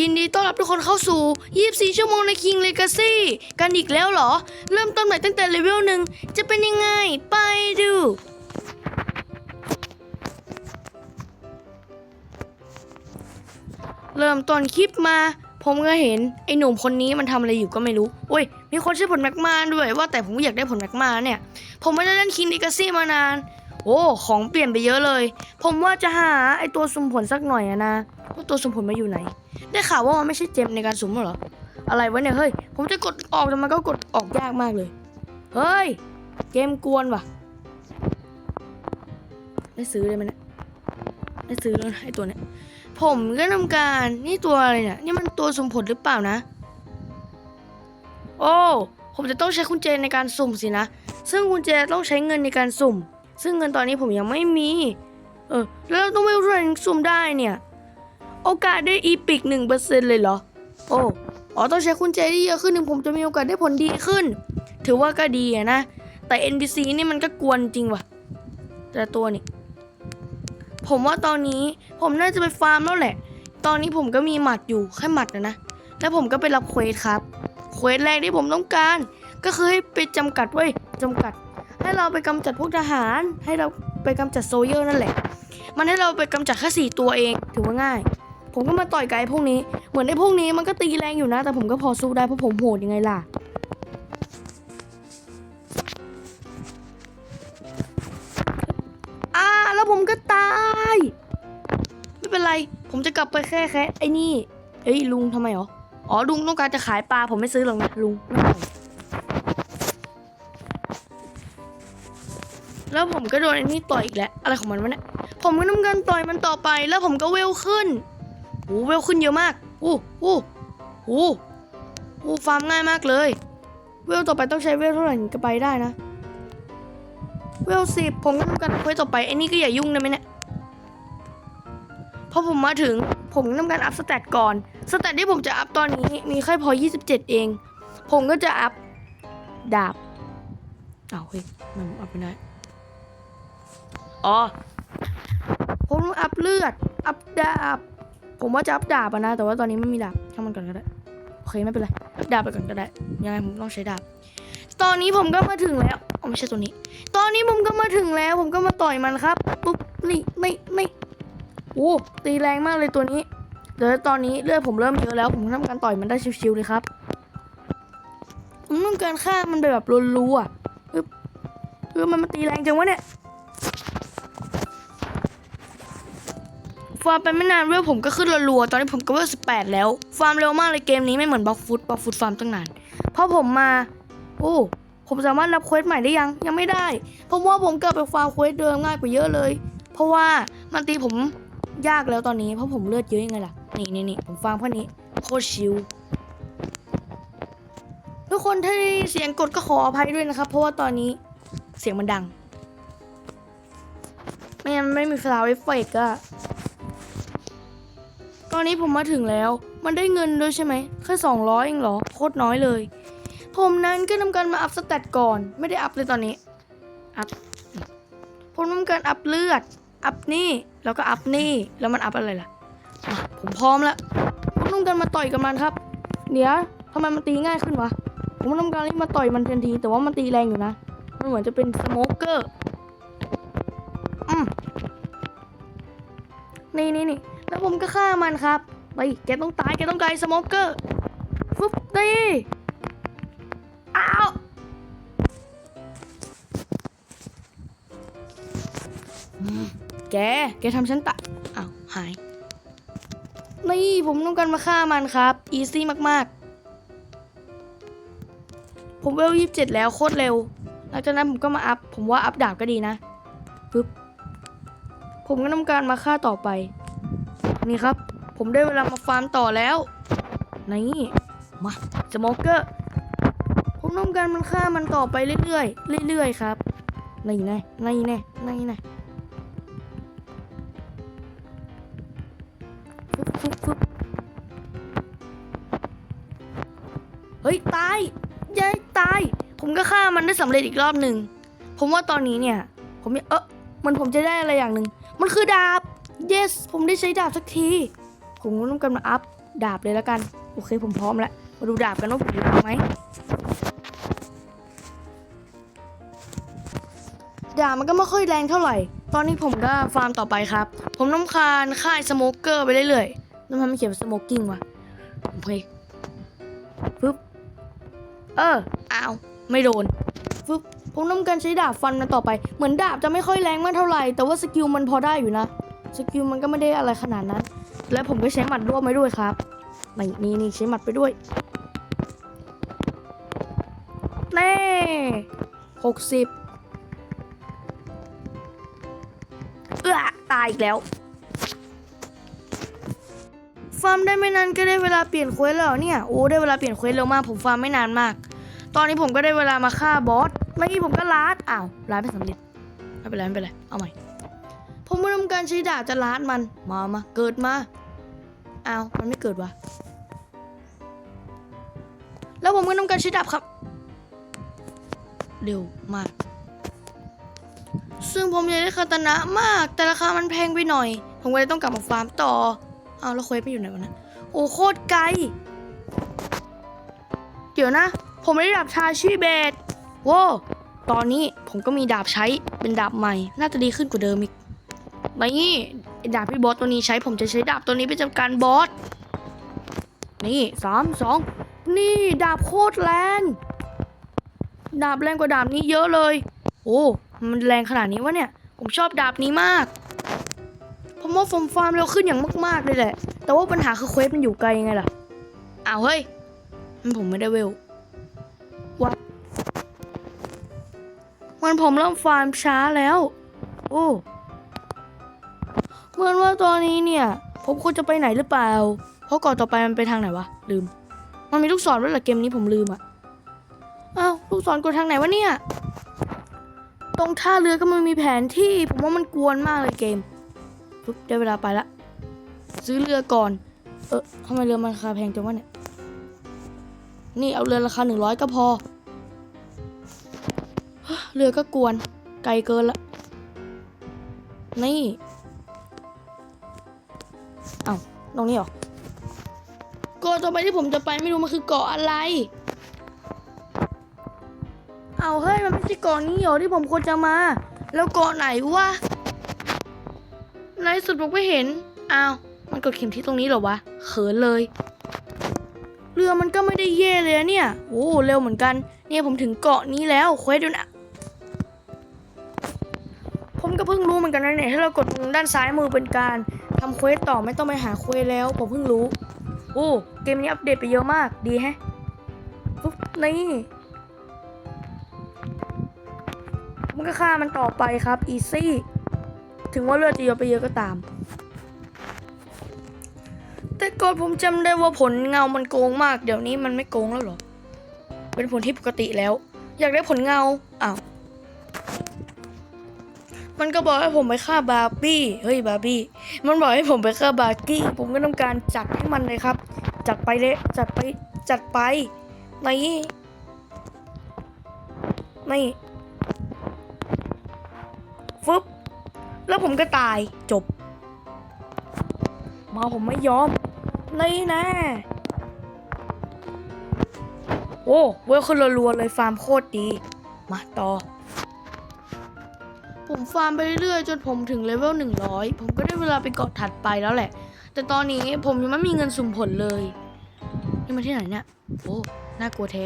ยินดีต้อนรับทุกคนเข้าสู่ 24 ชั่วโมงใน King Legacy กันอีกแล้วเหรอ เริ่มต้นใหม่ตั้งแต่เลเวลหนึ่งจะเป็นยังไง ไปดู เริ่มต้นคลิปมา ผมก็เห็น ไอ้หนุ่มคนนี้มันทำอะไรอยู่ก็ไม่รู้ โอ้ย มีคนชื่อผลแม็กมาด้วย ว่าแต่ผมอยากได้ผลแม็กมาเนี่ย ผมไม่ได้เล่น King Legacy มานาน โอ้ ของเปลี่ยนไปเยอะเลย ผมว่าจะหาไอตัวสุ่มผลสักหน่อยอะนะว่าตัวสุ่มผลมาอยู่ไหน ได้ข่าวว่ามันไม่ใช่เจมในการสุ่มหรอ อะไรวะเนี่ย เฮ้ย ผมจะกดออกแต่มันก็กดออกยากมากเลย เฮ้ย เกมกวนว่ะ ได้ซื้อเลยมเนี่ยได้ซื้อแล้วนะไอตัวเนี้ย ผมก็ทำการ นี่ตัวอะไรเนี่ย นี่มันตัวสุ่มผลหรือเปล่านะ โอ้ ผมจะต้องใช้กุญแจนในการสุ่มสินะ ซึ่งกุญแจต้องใช้เงินในการสุ่ม ซึ่งเงินตอนนี้ผมยังไม่มี เออ แล้วเราต้องไม่รู้ถึงสุ่มได้เนี่ย โอกาสได้อีพิกหนึ่งเปอร์เซ็นต์เลยเหรอ โอ้อ๋อต้องใช้กุญแจที่เยอะขึ้นถึงผมจะมีโอกาสได้ผลดีขึ้น ถือว่าก็ดีนะ แต่ NPC นี่มันก็กวนจริงว่ะ แต่ตัวนี่ ผมว่าตอนนี้ผมน่าจะไปฟาร์มแล้วแหละ ตอนนี้ผมก็มีหมัดอยู่แค่หมัดนะนะ แล้วผมก็ไปรับเควสครับ เควสแรกที่ผมต้องการ ก็คือให้ไปจำกัดไว้จำกัด ให้เราไปกำจัดพวกทหาร ให้เราไปกำจัดโซเยอร์นั่นแหละ มันให้เราไปกำจัดแค่สี่ตัวเองถือว่าง่าย ผมก็มาต่อยกับไอ้พวกนี้ เหมือนไอ้พวกนี้มันก็ตีแรงอยู่นะ แต่ผมก็พอสู้ได้เพราะผมโหดยังไงล่ะอ่าแล้วผมก็ตาย ไม่เป็นไร ผมจะกลับไปแค่แค่ไอ้นี่เอ้ยลุงทำไมหรออ๋อลุงต้องการจะขายปลาผมไม่ซื้อหรอกนะลุงไม่เอา แล้วผมก็โดนไอ้นี่ต่อยอีกแล้วอะไรของมันวะเนี่ยผมก็ทำการต่อยมันต่อไป แล้วผมก็เวลขึ้นโอ้เวลขึ้นเยอะมากโอ้โอ้โอ้โอ้ฟาร์มง่ายมากเลย เวลต่อไปต้องใช้เวลเท่าไหร่ถึงจะไปได้นะ เวลสิบผมก็ทำการเควสต่อไปไอ้นี่ก็อย่ายุ่งได้ไหมเนี่ยพอผมมาถึงผมทำการอัพสเตตก่อนสเตตที่ผมจะอัพตอนนี้มีแค่พอ 27 เอง ผมก็จะอัพดาบอ้าวเฮ้ยมันอัพไม่ได้ อ๋อ ผมต้องอัพเลือด อัพดาบ ผมว่าจะอัพดาบนะ แต่ว่าตอนนี้ไม่มีดาบช่างมันก่อนก็ได้ โอเคไม่เป็นไร ดาบไปก่อนก็ได้ ยังไงผมต้องใช้ดาบ ตอนนี้ผมก็มาถึงแล้วอ๋อไม่ใช่ตัวนี้ ตอนนี้ผมก็มาถึงแล้ว ผมก็มาต่อยมันครับ ปุ๊บนี่นี่นี่โอ้ตีแรงมากเลยตัวนี้ เดี๋ยวตอนนี้เลือดผมเริ่มเยอะแล้ว ผมทำการต่อยมันได้ชิวๆเลยครับ ผมต้องการฆ่ามันไปแบบรัวๆอะปึ๊บคือมันมาตีแรงจังวะเนี่ย ฟาร์มไปไม่นานเวลผมก็ขึ้นรัวๆตอนนี้ผมก็เวล18แปดแล้ว ฟาร์มเร็วมากเลยเกมนี้ไม่เหมือนบล็อกฟุตบล็อกฟุตฟาร์มตั้งนานเพราะผมมา โอ้ผมสามารถรับเควสใหม่ได้ยังยังไม่ได้ เพราะว่าผมกลับไปฟาร์มเควสเดิมง่ายกว่าเยอะเลย เพราะว่ามันตีผมยากแล้วตอนนี้เพราะผมเลือดเยอะยังไงล่ะนี่นี่นี่ผมฟาร์มแค่นี้โคตรชิวทุกคนถ้าได้เสียงกดก็ขออภัยด้วยนะครับ เพราะว่าตอนนี้เสียงมันดัง ไม่งั้นไม่มีฟลาวเอฟเฟกอะ ตอนนี้ผมมาถึงแล้ว มันได้เงินด้วยใช่ไหมแค่สองร้อยเองเหรอ โคตรน้อยเลย ผมนั้นก็ทำการมาอัพสเตตก่อน ไม่ได้อัพเลยตอนนี้ อัพ ผมทำการอัพเลือด อัพนี่ แล้วก็อัพนี่ แล้วมันอัพอะไรล่ะ ผมพร้อมแล้วผมต้องการมาต่อยกับมันครับ เดี๋ยวทำไมมันตีง่ายขึ้นวะ ผมต้องการรีบมาต่อยมันทันที แต่ว่ามันตีแรงอยู่นะ มันเหมือนจะเป็นสโมเกอร์ อืมนี่นี่นี่ แล้วผมก็ฆ่ามันครับไปแกต้องตายแกต้องตายสโมเกอร์ฟึบตีอ้าวอืมแก แกทำฉันตายอ้าวหาย นี่ผมต้องการมาฆ่ามันครับ อีซี่มากๆ ผมเวลยี่สิบเจ็ดแล้วโคตรเร็ว หลังจากนั้นผมก็มาอัพ ผมว่าอัพดาบก็ดีนะปึ๊บ ผมก็ทำการมาฆ่าต่อไป นี่ครับ ผมได้เวลามาฟาร์มต่อแล้ว นี่มาสโมเกอร์ผมต้องการมันฆ่ามันต่อไปเรื่อยๆเรื่อยๆครับนี่แน่นี่แน่นี่แน่ฟึบฟึบฟึบเฮ้ยตายยายตาย ผมก็ฆ่ามันได้สำเร็จอีกรอบหนึ่ง ผมว่าตอนนี้เนี่ย ผมเออมันผมจะได้อะไรอย่างหนึ่ง มันคือดาบ yes ผมได้ใช้ดาบสักที ผมก็ต้องการมาอัพดาบเลยแล้วกัน โอเคผมพร้อมแล้ว มาดูดาบกันว่าผมจะทำไหมดาบมันก็ไม่ค่อยแรงเท่าไหร่ ตอนนี้ผมก็ฟาร์มต่อไปครับ ผมน้ำคาญค่ายสโมเกอร์ไปเรื่อยๆแล้วมันเขียนสโมกกิ้งวะโอเคปึ๊บ เอออ้าวไม่โดนปึ๊บผมน้ำการใช้ดาบฟันมันต่อไป เหมือนดาบจะไม่ค่อยแรงมากเท่าไหร่ แต่ว่าสกิลมันพอได้อยู่นะ สกิลมันก็ไม่ได้อะไรขนาดนั้น และผมก็ใช้หมัดร่วมไปด้วยครับนี่นี่นี่ใช้หมัดไปด้วยแน่หกสิบเอื้อตายอีกแล้ว ฟาร์มได้ไม่นานก็ได้เวลาเปลี่ยนเควสแล้วเนี่ย โอ้ได้เวลาเปลี่ยนเควสเร็วมาก ผมฟาร์มไม่นานมาก ตอนนี้ผมก็ได้เวลามาฆ่าบอส เมื่อกี้ผมก็ลาดอ้าวลาดไม่สำเร็จไม่เป็นไรไม่เป็นไร เอาใหม่ การใช้ดาบจะลาดมัน มามาเกิดมาเอ้ามันไม่เกิดวะแล้วผมก็ทำการใช้ดาบครับ เร็วมาก ซึ่งผมอยากได้คาตนะมาก แต่ราคามันแพงไปหน่อย ผมก็เลยต้องกลับมาฟาร์มต่อเอาแล้วเควสไปอยู่ไหนวะนะโอ้โคตรไกล เดี๋ยวนะ ผมไม่ได้ดาบชาชีเบตโว้ตอนนี้ผมก็มีดาบใช้เป็นดาบใหม่ น่าจะดีขึ้นกว่าเดิมอีก นี่ดาบพี่บอสตัวนี้ใช้ผมจะใช้ดาบตัวนี้ไปจัดการบอสนี่สามสองนี่ดาบโคตรแรงดาบแรงกว่าดาบนี้เยอะเลย โอ้มันแรงขนาดนี้วะเนี่ย ผมชอบดาบนี้มากผมว่าผมฟาร์มเร็วขึ้นอย่างมากๆเลยแหละ แต่ว่าปัญหาคือเควสมันอยู่ไกลไงล่ะอ้าวเฮ้ยมันผมไม่ได้เวลวัดมันผมเริ่มฟาร์มช้าแล้ว โอ้ เหมือนว่าตอนนี้เนี่ย ผมควรจะไปไหนหรือเปล่า เพราะก่อนต่อไปมันไปทางไหนวะ ลืม มันมีลูกศรด้วยเหรอเกมนี้ผมลืมอะอ้าวลูกศรกดทางไหนวะเนี่ย ตรงท่าเรือก็มันมีแผนที่ ผมว่ามันกวนมากเลยเกมได้เวลาไปละ ซื้อเรือก่อน เออทำไมเรือมันราคาแพงจังวะเนี่ย นี่เอาเรือราคาหนึ่งร้อยก็พอ เรือก็กวน ไกลเกินละ นี่ เอาตรงนี้เหรอเกาะต่อไปที่ผมจะไปไม่รู้มันคือเกาะอะไร เอาเฮ้ยมันไม่ใช่เกาะนี้เหรอที่ผมควรจะมา แล้วเกาะไหนวะในที่สุดผมก็เห็นอ้าวมันกดเข็มที่ตรงนี้เหรอวะเขินเลยเรือมันก็ไม่ได้เย่เลยอะเนี่ย โอ้เร็วเหมือนกัน เนี่ยผมถึงเกาะนี้แล้วเควสดูนะ ผมก็เพิ่งรู้เหมือนกันนะเนี่ย ถ้าเรากดตรงด้านซ้ายมือเป็นการ ทำเควสต่อไม่ต้องไปหาเควสแล้ว ผมเพิ่งรู้ โอ้ เกมนี้อัปเดตไปเยอะมากดีแฮะปุ๊บนี่มันก็ฆ่ามันต่อไปครับอีซี่ถึงว่าเลือดจะเยอะไปเยอะก็ตาม แต่ก่อนผมจำได้ว่าผลเงามันโกงมาก เดี๋ยวนี้มันไม่โกงแล้วหรอ เป็นผลที่ปกติแล้ว อยากได้ผลเงาอ้าว มันก็บอกให้ผมไปฆ่าบาร์บี้ เฮ้ยบาร์บี้ มันบอกให้ผมไปฆ่าบาร์กี้ ผมก็ต้องการจัดให้มันเลยครับ จัดไปเลย จัดไป จัดไปนี่นี่ฟึบแล้วผมก็ตายจบ มาผมไม่ยอมนี่แนะโอ้เวลขึ้นรัวๆเลยฟาร์มโคตรดี มาต่อ ผมฟาร์มไปเรื่อยๆจนผมถึงเลเวล100 ผมก็ได้เวลาไปเกาะถัดไปแล้วแหละ แต่ตอนนี้ผมยังไม่มีเงินสุ่มผลเลย นี่มาที่ไหนเนี่ย โอ้ น่ากลัวแท้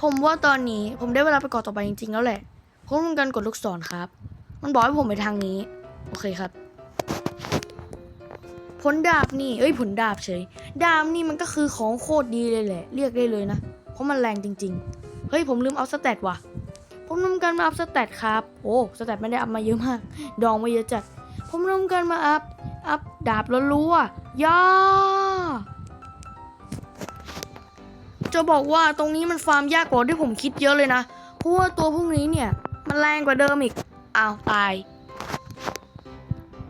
ผมว่าตอนนี้ผมได้เวลาไปเกาะต่อไปจริงๆแล้วแหละผมต้องการกดลูกศรครับ มันบอกให้ผมไปทางนี้ โอเคครับ ผลดาบนี่ เอ้ยผลดาบเฉย ดาบนี่มันก็คือของโคตรดีเลยแหละ เรียกได้เลยนะ เพราะมันแรงจริง ๆ เฮ้ยผมลืมเอาสเตตว่ะ ผมทำการมาอัพสเตตครับ โอ้สเตตไม่ได้อัพมาเยอะมาก ดองมาเยอะจัด ผมทำการมาอัพ อัพดาบแล้วรู้อะย่าจะบอกว่าตรงนี้มันฟาร์มยากกว่าที่ผมคิดเยอะเลยนะ เพราะว่าตัวพวกนี้เนี่ย มันแรงกว่าเดิมอีก อ้าวตาย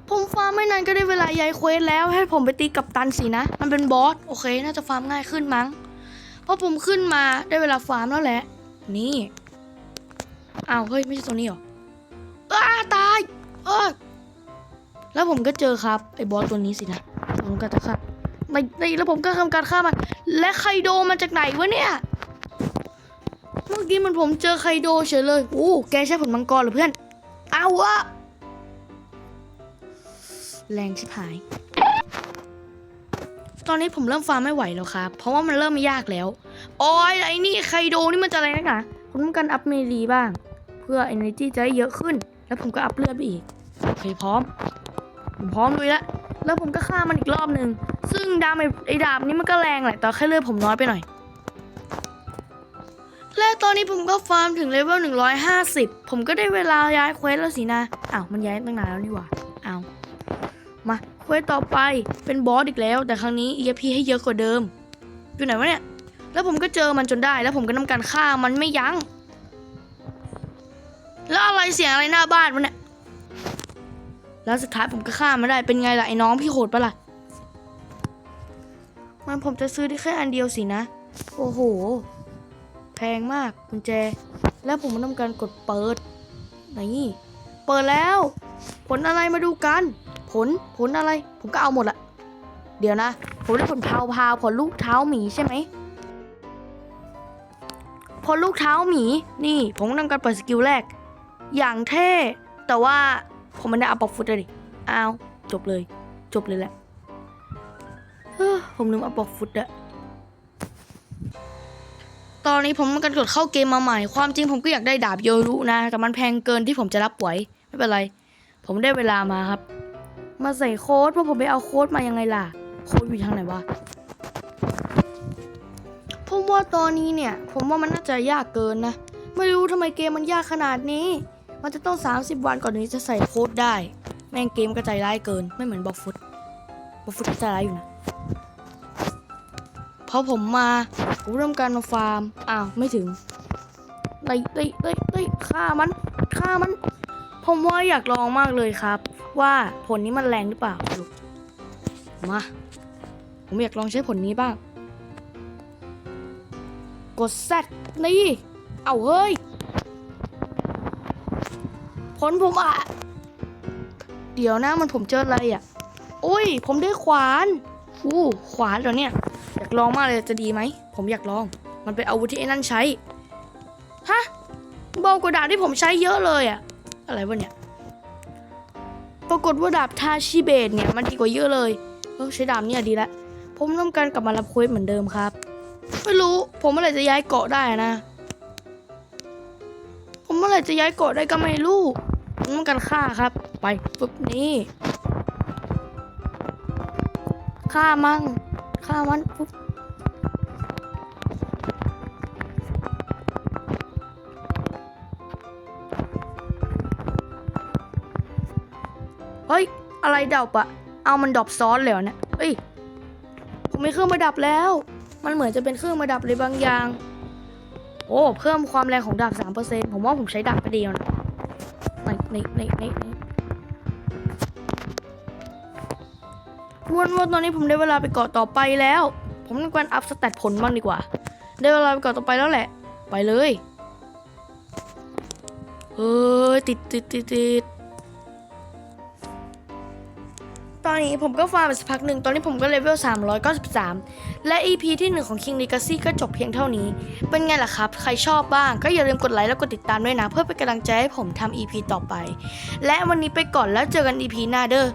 ผมฟาร์มไม่นานก็ได้เวลาย้ายเควสแล้วให้ผมไปตีกับตันสินะ มันเป็นบอสโอเค น่าจะฟาร์มง่ายขึ้นมั้ง เพราะผมขึ้นมาได้เวลาฟาร์มแล้วแหละ นี่ อ้าวเฮ้ยไม่ใช่ตรงนี้เหรออ้าตายเออแล้วผมก็เจอครับไอ้บอสตัวนี้สินะผมก็จะขัดในในแล้วผมก็ทำการฆ่ามัน และไคโดมาจากไหนวะเนี่ย เมื่อกี้มันผมเจอไคโดเฉยเลยโอ้แกใช้ผลมังกรเหรอเพื่อน เอาวะแรงชิบหาย ตอนนี้ผมเริ่มฟาร์มไม่ไหวแล้วครับ เพราะว่ามันเริ่มไม่ยากแล้ว โอ้ยไอ้นี่ไคโดนี่มันจะอะไรนักหนา ผมต้องการอัพเมลีบ้าง เพื่อ energy จะได้เยอะขึ้น แล้วผมก็อัพเลือดไปอีก โอเคพร้อม ผมพร้อมลุยแล้วแล้วผมก็ฆ่ามันอีกรอบหนึ่ง ซึ่งดาบไอ้ไอ้ดาบนี้มันก็แรงแหละ แต่แค่เลือดผมน้อยไปหน่อย และตอนนี้ผมก็ฟาร์มถึงเลเวล150 ผมก็ได้เวลาย้ายเควสแล้วสินะ อ้าวมันย้ายตั้งนานแล้วนี่หว่าอ้าวมาเควสต่อไปเป็นบอสอีกแล้ว แต่ครั้งนี้ EXP ให้เยอะกว่าเดิม อยู่ไหนวะเนี่ย แล้วผมก็เจอมันจนได้ แล้วผมก็ทำการฆ่ามันไม่ยัง้ง แล้วอะไรเสียงอะไรหน้าบ้านวะเนี่ย แล้วสุดท้ายผมก็ฆ่ามันได้ เป็นไงล่ะไอ้น้องพี่โหดปะล่ะ มันผมจะซื้อได้แค่อันเดียวสินะ โอ้โห แพงมากกุญแจ แล้วผมมันทำการกดเปิด นี่ เปิดแล้ว ผลอะไรมาดูกัน ผล ผลอะไร ผมก็เอาหมดละ เดี๋ยวนะ ผมได้ผลพาวพาวผลลูกเท้าหมีใช่ไหม ผลลูกเท้าหมี นี่ ผมทำการเปิดสกิลแรก อย่างเท่ แต่ว่าผมไม่ได้เอาปอกฟุตเลยดิอ้าวจบเลย จบเลยแหละผมลืมเอาปอกฟุตอะตอนนี้ผมมันกันกดเข้าเกมมาใหม่ ความจริงผมก็อยากได้ดาบโยรุนะ แต่มันแพงเกินที่ผมจะรับไหวไม่เป็นไร ผมได้เวลามาครับ มาใส่โค้ดเพราะผมไปเอาโค้ดมายังไงล่ะ โค้ดอยู่ทางไหนวะ ผมว่าตอนนี้เนี่ย ผมว่ามันน่าจะยากเกินนะ ไม่รู้ทำไมเกมมันยากขนาดนี้ มันจะต้อง 30 วันก่อนที่จะใส่โค้ดได้ แม่งเกมก็ใจร้ายเกิน ไม่เหมือนบอกฟุตบอกฟุตก็ใจร้ายอยู่นะพอผมมาผมเริ่มการฟาร์ม อ้าว ไม่ถึงไล่ไล่ไล่ไล่ฆ่ามัน ฆ่ามัน ผมว่าอยากลองมากเลยครับ ว่าผลนี้มันแรงหรือเปล่าลูมา ผมอยากลองใช้ผลนี้บ้าง กดแซดนี่เอาเฮ้ยผลผมอะ เดี๋ยวนะมันผมเจออะไรอะอุ้ย ผมได้ขวานอู้ขวานเหรอเนี่ย อยากลองมากเลยจะดีไหม ผมอยากลอง มันเป็นอาวุธที่ไอ้นั่นใช้ ฮะเบากว่าดาบที่ผมใช้เยอะเลยอะ อะไรวะเนี่ย ปรากฏว่าดาบทาชิเบตเนี่ยมันดีกว่าเยอะเลย เออใช้ดาบเนี่ยดีละ ผมต้องการกลับมารับเควสเหมือนเดิมครับ ไม่รู้ ผมเมื่อไหร่จะย้ายเกาะได้นะ ผมเมื่อไหร่จะย้ายเกาะได้ก็ไม่รู้มต้องการฆ่าครับ ไปปุ๊บนี่ฆ่ามั่งฆ่ามันปุ๊บเฮ้ย อะไรดับอะเอามันดับซ้อนเลยเหรอเนี่ยเฮ้ย ผมมีเครื่องประดับแล้ว มันเหมือนจะเป็นเครื่องประดับเลยบางอย่าง โอ้เพิ่มความแรงของดาบสามเปอร์เซ็นผมว่าผมใช้ดาบไปเดียวนะนี่นี่นี่นี่นี่วันว่าตอนนี้ผมได้เวลาไปเกาะต่อไปแล้ว ผมต้องการอัพสเตตผลบ้างดีกว่า ได้เวลาไปเกาะต่อไปแล้วแหละ ไปเลยเฮ้ยติดติดติดติด ตอนนี้ผมก็ฟาร์มไปสักพักหนึ่งตอนนี้ผมก็เลเวล 393 และ EP ที่ 1 ของ King Legacy ก็จบเพียงเท่านี้ เป็นไงล่ะครับ ใครชอบบ้างก็อย่าลืมกดไลค์แล้วกดติดตามด้วยนะ เพื่อเป็นกำลังใจให้ผมทำ EP ต่อไป และวันนี้ไปก่อนแล้วเจอกัน EP หน้าเด้อ